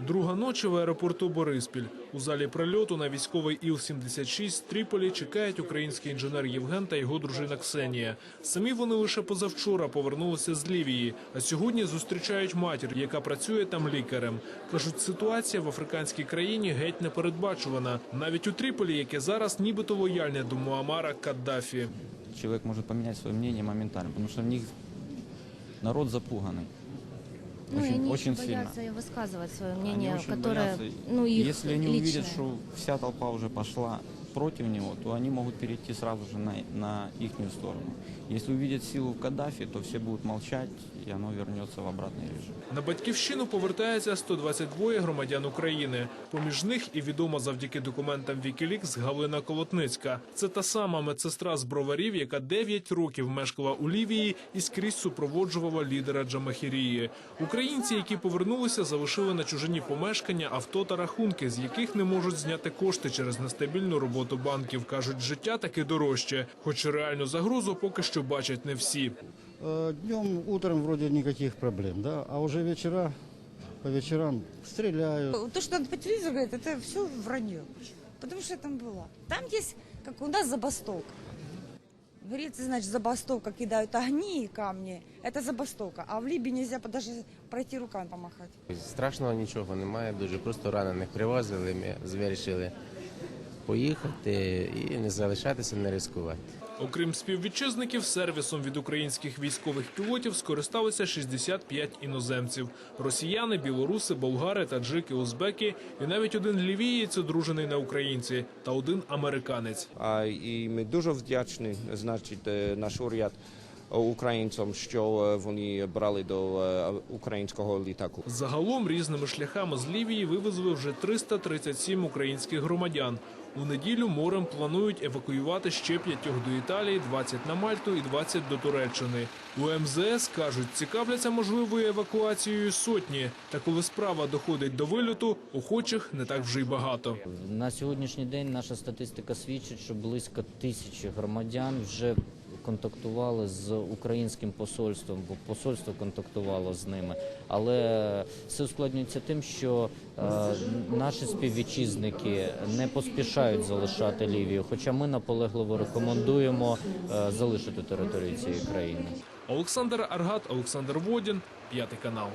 Друга ночі в аеропорту Бориспіль. У залі прильоту на військовий Іл-76 з Тріполі чекають український інженер Євген та його дружина Ксенія. Самі вони лише позавчора повернулися з Лівії, а сьогодні зустрічають матір, яка працює там лікарем. Кажуть, ситуація в африканській країні геть непередбачувана. Навіть у Тріполі, яке зараз нібито лояльне до Муамара Каддафі. человек может поменять свое мнение моментально, потому что в них народ запуганный. Ну, очень, они очень боятся сильно. высказывать свое Они мнение, очень которое, боятся. ну, их Если они личное. увидят, что вся толпа уже пошла против него, то они могут перейти сразу же на, на их сторону. Если увидят силу в Каддафи, то все будут молчать, и оно вернется в обратный режим. На батьківщину повертається 122 громадян України. Поміж них і відома завдяки документам Вікілікс Галина Колотницька. Це та сама медсестра з броварів, яка 9 років мешкала у Лівії і скрізь супроводжувала лідера Джамахірії. Українці, які повернулися, залишили на чужині помешкання, авто та рахунки, з яких не можуть зняти кошти через нестабільну роботу банків. кажуть, життя таки дорожче, хоч реальну загрозу поки що бачать не всі. Э, Днем, утром вроде никаких проблем, да, а уже вечера, по вечерам стреляют. То, что по телевизору говорят, это все вранье. Потому что я там была. Там есть, как у нас, забастовка. Говорится, значит, забастовка, кидают огни и камни. Это забастовка. А в Либии нельзя даже пройти руками помахать. Страшного нічого немає, дуже просто ранених привозили. Ми вирішили поїхати і не залишатися, не ризикувати. Окрім співвітчизників, сервісом від українських військових пілотів скористалися 65 іноземців: росіяни, білоруси, болгари, таджики, узбеки і навіть один лівієць, одружений на українці, та один американець. А, І ми дуже вдячні, значить, е, наш уряд українцям, що е, вони брали до е, українського літаку. Загалом різними шляхами з Лівії вивезли вже 337 українських громадян. У неділю морем планують евакуювати ще п'ятьох до Італії, 20 на Мальту і 20 до Туреччини. У МЗС кажуть, цікавляться можливою евакуацією сотні. Та коли справа доходить до вильоту, охочих не так вже й багато. На сьогоднішній день наша статистика свідчить, що близько тисячі громадян вже контактували з українським посольством, бо посольство контактувало з ними. Але все ускладнюється тим, що е, наші співвітчизники не поспішають залишати Лівію, хоча ми наполегливо рекомендуємо е, залишити територію цієї країни. Олександр Аргат, Олександр Водін, п'ятий канал.